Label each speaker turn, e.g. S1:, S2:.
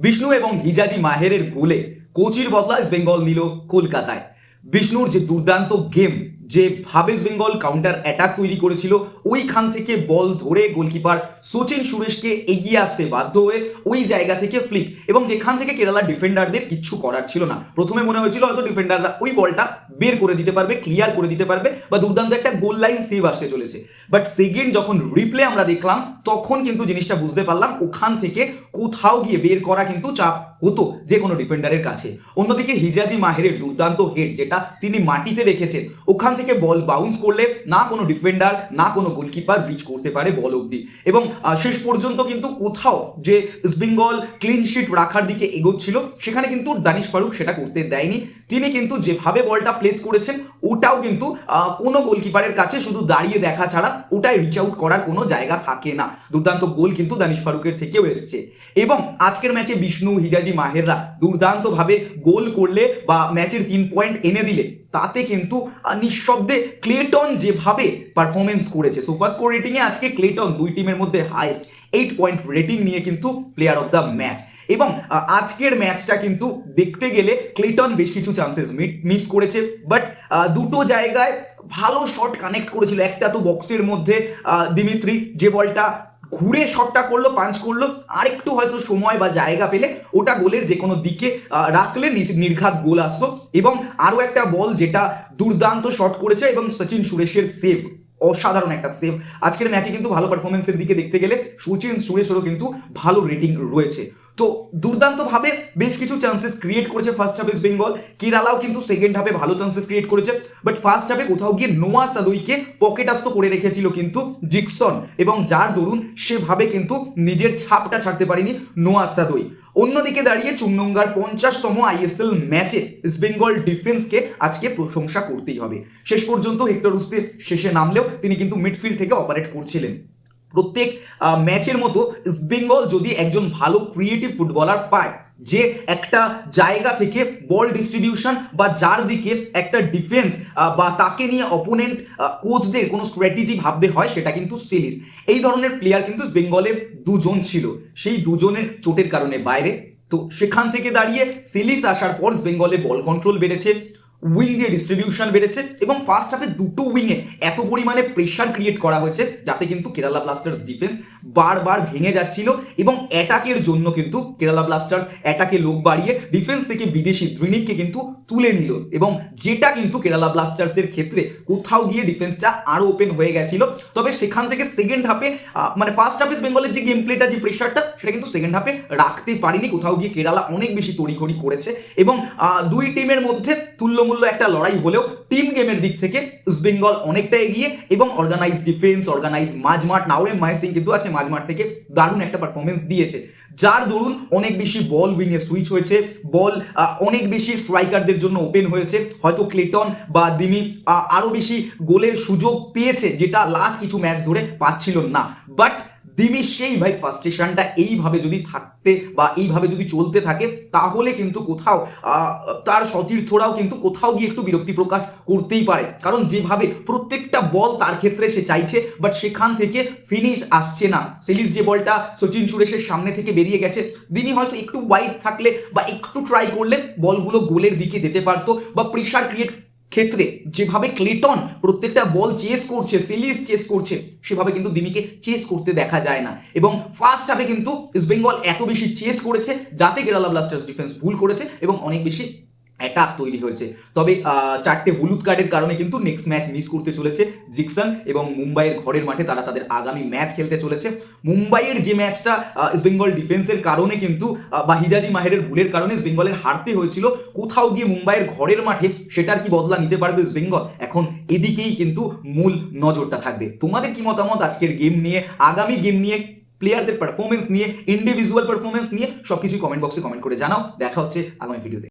S1: বিষ্ণু এবং হিজাজি মাহেরের গোলে কোচির বদলা ইস্ট বেঙ্গল নিল কলকাতায়। বিষ্ণুর যে দুর্দান্ত গেম যে ভাবে ইস্ট বেঙ্গল কাউন্টার অ্যাটাক তৈরি করেছিল, ওইখান থেকে বল ধরে গোলকিপার সচিন সুরেশকে এগিয়ে আসতে বাধ্য হয়ে ওই জায়গা থেকে ফ্লিক এবং যেখান থেকে কেরালা ডিফেন্ডারদের কিচ্ছু করার ছিল না। প্রথমে মনে হয়েছিল হয়তো ডিফেন্ডাররা ওই বলটা বের করে দিতে পারবে ক্লিয়ার করে দিতে পারবে বা দুর্দান্ত একটা গোল লাইন সেভ আসতে চলেছে। বাট সেকেন্ড যখন রিপ্লে আমরা দেখলাম, তখন কিন্তু জিনিসটা বুঝতে পারলাম ওখান থেকে কোথাও গিয়ে বের করা কিন্তু চাপ হতো যে কোনো ডিফেন্ডারের কাছে। অন্যদিকে হিজাজি মাহেরের দুর্দান্ত হেড যেটা তিনি মাটিতে রেখেছেন, ওখান থেকে বল বাউন্স করলে না কোনো ডিফেন্ডার না কোনো গোলকিপার রিচ করতে পারে বল অবধি। এবং শেষ পর্যন্ত কিন্তু কোথাও যে ইস্ট বেঙ্গল ক্লিন শিট রাখার দিকে এগোচ্ছিল, সেখানে কিন্তু দানিশ ফারুক সেটা করতে দেয়নি। তিনি কিন্তু যেভাবে বলটা প্লেস করেছেন, ওটাও কিন্তু কোনো গোলকিপারের কাছে শুধু দাঁড়িয়ে দেখা ছাড়া ওটাই রিচ আউট করার কোনো জায়গা থাকে না। দুর্দান্ত গোল কিন্তু দানিশ ফারুকের থেকেও এসছে। এবং আজকের ম্যাচে বিষ্ণু, হিজাজি মাহেররা দুর্দান্তভাবে গোল করলে বা ম্যাচের তিন পয়েন্ট এনে দিলে, তাতে কিন্তু নিঃশব্দে ক্লেটন যেভাবে পারফরমেন্স করেছে। সুপার স্কোর রেটিংয়ে আজকে ক্লেটন দুই টিমের মধ্যে হাইস্ট এইট পয়েন্ট রেটিং নিয়ে কিন্তু প্লেয়ার অফ দ্য ম্যাচ এবং আজকের ম্যাচটা কিন্তু দেখতে গেলে ক্লেটন বেশ কিছু চান্সেস মিস করেছে। বাট দুটো জায়গায় ভালো শট কানেক্ট করেছিল। একটা তো বক্সের মধ্যে দিমিত্রি, যে বলটা ঘুরে শটটা করল পাঞ্চ করল, আরেকটু হয়তো সময় বা জায়গা পেলে ওটা গোলের যে কোনো দিকে রাখলে নির্ঘাত গোল আসতো। এবং আরও একটা বল যেটা দুর্দান্ত শট করেছে এবং সচিন সুরেশের সেভ অসাধারণ একটা সেভ আজকের ম্যাচে কিন্তু ভালো পারফরমেন্সের দিকে দেখতে গেলে সচিন, সুরেশেরও কিন্তু ভালো রেটিং রয়েছে। তো দুর্দান্তভাবে বেশ কিছু চান্সেস ক্রিয়েট করেছে ফার্স্ট হাফে ইস্ট বেঙ্গল কেরালাও কিন্তু সেকেন্ড হাফে ভালো চান্সেস ক্রিয়েট করেছে। বাট ফার্স্ট হাফে কোথাও গিয়ে নোয়া সাদুইকে পকেট আস্ত করে রেখেছিল কিন্তু জিকসন এবং যার দরুন সেভাবে কিন্তু নিজের ছাপটা ছাড়তে পারেনি নোয়া সাদুই অন্যদিকে দাঁড়িয়ে চুমনঙ্গার পঞ্চাশতম আইএসএল ম্যাচে ইস্ট বেঙ্গল ডিফেন্সকে আজকে প্রশংসা করতেই হবে। শেষ পর্যন্ত হেক্টর উস্তে শেষে নামলেও তিনি কিন্তু মিডফিল্ড থেকে অপারেট করছিলেন। প্রত্যেক ম্যাচের মতো ইস্ট বেঙ্গল যদি একজন ভালো ক্রিয়েটিভ ফুটবলার পায় যে একটা জায়গা থেকে বল ডিস্ট্রিবিউশন বা যার দিকে একটা ডিফেন্স বা তাকে নিয়ে অপোনেন্ট কোচদের কোনো স্ট্র্যাটেজি ভাবতে হয় সেটা কিন্তু সেলিস এই ধরনের প্লেয়ার কিন্তু বেঙ্গলে দুজন ছিল। সেই দুজনের চোটের কারণে বাইরে। তো সেখান থেকে দাঁড়িয়ে সেলিস আসার পর বেঙ্গলে বল কন্ট্রোল বেড়েছে। উইং দিয়ে ডিস্ট্রিবিউশন বেড়েছে এবং ফার্স্ট হাফে দুটো উইংয়ে এত পরিমাণে প্রেশার ক্রিয়েট করা হয়েছে যাতে কিন্তু কেরালা ব্লাস্টার্স ডিফেন্স বারবার ভেঙে যাচ্ছিল এবং অ্যাটাকের জন্য কিন্তু কেরালা ব্লাস্টার্স অ্যাটাকে লোক বাড়িয়ে ডিফেন্স থেকে বিদেশি দ্রিনিককে কিন্তু তুলে নিল এবং যেটা কিন্তু কেরালা ব্লাস্টার্সের ক্ষেত্রে কোথাও গিয়ে ডিফেন্সটা আরও ওপেন হয়ে গেছিল। তবে সেখান থেকে সেকেন্ড হাফে মানে ফার্স্ট হাফে বেঙ্গলের যে গেম প্লেটা যে প্রেশারটা সেটা কিন্তু সেকেন্ড হাফে রাখতে পারিনি। কোথাও গিয়ে কেরালা অনেক বেশি তড়িঘড়ি করেছে এবং দুই টিমের মধ্যে তুল্যমূল্য একটা লড়াই হলেও টিম গেমের দিক থেকে ইস্ট বেঙ্গল অনেকটা এগিয়ে এবং অর্গানাইজ ডিফেন্স অর্গানাইজ মাঝমাঠ নাওরে মায় সিং কিন্তু আছে মাঝমাঠ থেকে দারুণ একটা পারফরমেন্স দিয়েছে। যার দরুন অনেক বেশি বল উইংয়ে সুইচ হয়েছে বল অনেক বেশি স্ট্রাইকারদের জন্য ওপেন হয়েছে। হয়তো ক্লেটন বা দিমি আহ, আরও বেশি গোলের সুযোগ পেয়েছে যেটা লাস্ট কিছু ম্যাচ ধরে পাচ্ছিল না। বাট দিমি সেই ভাই ফার্স্টেশনটা এইভাবে যদি থাকতে বা এইভাবে যদি চলতে থাকে, তাহলে কিন্তু কোথাও তার সতীর্থরাও কিন্তু কোথাও গিয়ে একটু বিরক্তি প্রকাশ করতেই পারে। কারণ যেভাবে প্রত্যেকটা বল তার ক্ষেত্রে সে চাইছে বাট সেখান থেকে ফিনিশ আসছে না। সেলিস যে বলটা সচিন সুরেশের সামনে থেকে বেরিয়ে গেছে, দিনই হয়তো একটু ওয়াইড থাকলে বা একটু ট্রাই করলে বলগুলো গোলের দিকে যেতে পারতো বা প্রেশার ক্রিয়েট ক্ষেত্রে যেভাবে ক্লেটন প্রত্যেকটা বল চেস করছে সিলিস চেস করছে, সেভাবে কিন্তু দিমিকে চেস করতে দেখা যায় না। এবং ফার্স্ট হাফে কিন্তু ইস্ট বেঙ্গল এত বেশি চেস করেছে যাতে কেরালা ব্লাস্টার্স ডিফেন্স ভুল করেছে এবং অনেক বেশি অ্যাটাক তৈরি হয়েছে। তবে চারটে হলুদ কার্ডের কারণে কিন্তু নেক্সট ম্যাচ মিস করতে চলেছে জিকসন এবং মুম্বাইয়ের ঘরের মাঠে তারা তাদের আগামী ম্যাচ খেলতে চলেছে। মুম্বাইয়ের যে ম্যাচটা আহ, ইস্ট বেঙ্গল ডিফেন্সের কারণে কিন্তু বা হিজাজি মাহেরের ভুলের কারণে ইস্ট বেঙ্গলের হারতে হয়েছিল। কোথাও গিয়ে মুম্বাইয়ের ঘরের মাঠে সেটার কি বদলা নিতে পারবে ইস্ট বেঙ্গল এখন এদিকেই কিন্তু মূল নজরটা থাকবে। তোমাদের কি মতামত আজকের গেম নিয়ে আগামী গেম নিয়ে প্লেয়ারদের পারফরমেন্স নিয়ে ইন্ডিভিজুয়াল পারফরমেন্স নিয়ে সবকিছু কমেন্ট বক্সে কমেন্ট করে জানাও। দেখা হচ্ছে আগামী ভিডিওতে